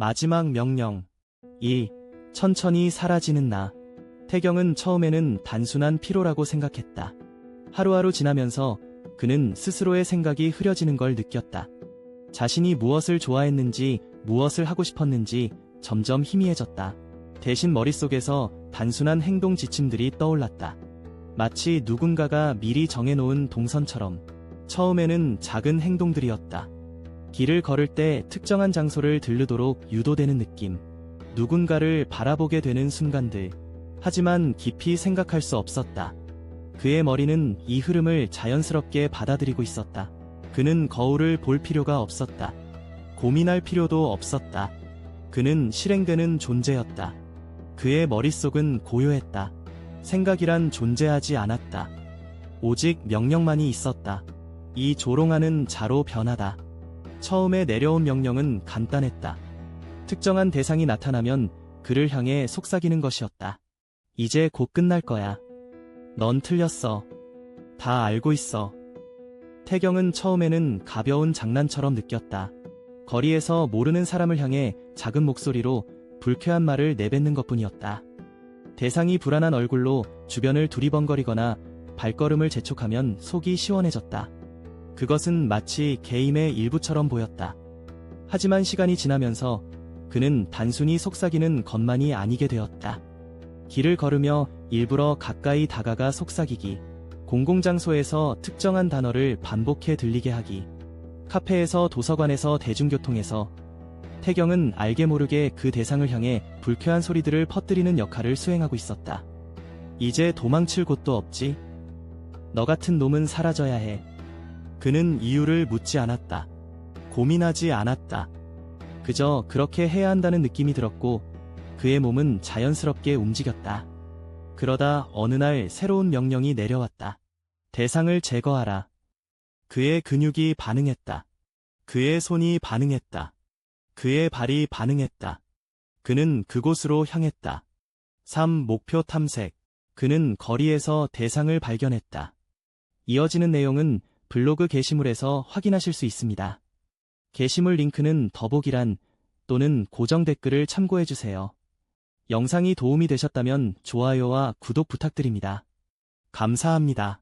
마지막 명령. 1. 천천히 사라지는 나. 태경은 처음에는 단순한 피로라고 생각했다. 하루하루 지나면서 그는 스스로의 생각이 흐려지는 걸 느꼈다. 자신이 무엇을 좋아했는지, 무엇을 하고 싶었는지 점점 희미해졌다. 대신 머릿속에서 단순한 행동 지침들이 떠올랐다. 마치 누군가가 미리 정해놓은 동선처럼 처음에는 작은 행동들이었다. 길을 걸을 때 특정한 장소를 들르도록 유도되는 느낌. 누군가를 바라보게 되는 순간들. 하지만 깊이 생각할 수 없었다. 그의 머리는 이 흐름을 자연스럽게 받아들이고 있었다. 그는 거울을 볼 필요가 없었다. 고민할 필요도 없었다. 그는 실행되는 존재였다. 그의 머릿속은 고요했다. 생각이란 존재하지 않았다. 오직 명령만이 있었다. 이 조롱하는 자로 변하다. 처음에 내려온 명령은 간단했다. 특정한 대상이 나타나면 그를 향해 속삭이는 것이었다. 이제 곧 끝날 거야. 넌 틀렸어. 다 알고 있어. 태경은 처음에는 가벼운 장난처럼 느꼈다. 거리에서 모르는 사람을 향해 작은 목소리로 불쾌한 말을 내뱉는 것 뿐이었다. 대상이 불안한 얼굴로 주변을 두리번거리거나 발걸음을 재촉하면 속이 시원해졌다. 그것은 마치 게임의 일부처럼 보였다. 하지만 시간이 지나면서 그는 단순히 속삭이는 것만이 아니게 되었다. 길을 걸으며 일부러 가까이 다가가 속삭이기, 공공장소에서 특정한 단어를 반복해 들리게 하기, 카페에서 도서관에서 대중교통에서 태경은 알게 모르게 그 대상을 향해 불쾌한 소리들을 퍼뜨리는 역할을 수행하고 있었다. 이제 도망칠 곳도 없지? 너 같은 놈은 사라져야 해. 그는 이유를 묻지 않았다. 고민하지 않았다. 그저 그렇게 해야 한다는 느낌이 들었고 그의 몸은 자연스럽게 움직였다. 그러다 어느 날 새로운 명령이 내려왔다. 대상을 제거하라. 그의 근육이 반응했다. 그의 손이 반응했다. 그의 발이 반응했다. 그는 그곳으로 향했다. 3. 목표 탐색. 그는 거리에서 대상을 발견했다. 이어지는 내용은 블로그 게시물에서 확인하실 수 있습니다. 게시물 링크는 더보기란 또는 고정 댓글을 참고해주세요. 영상이 도움이 되셨다면 좋아요와 구독 부탁드립니다. 감사합니다.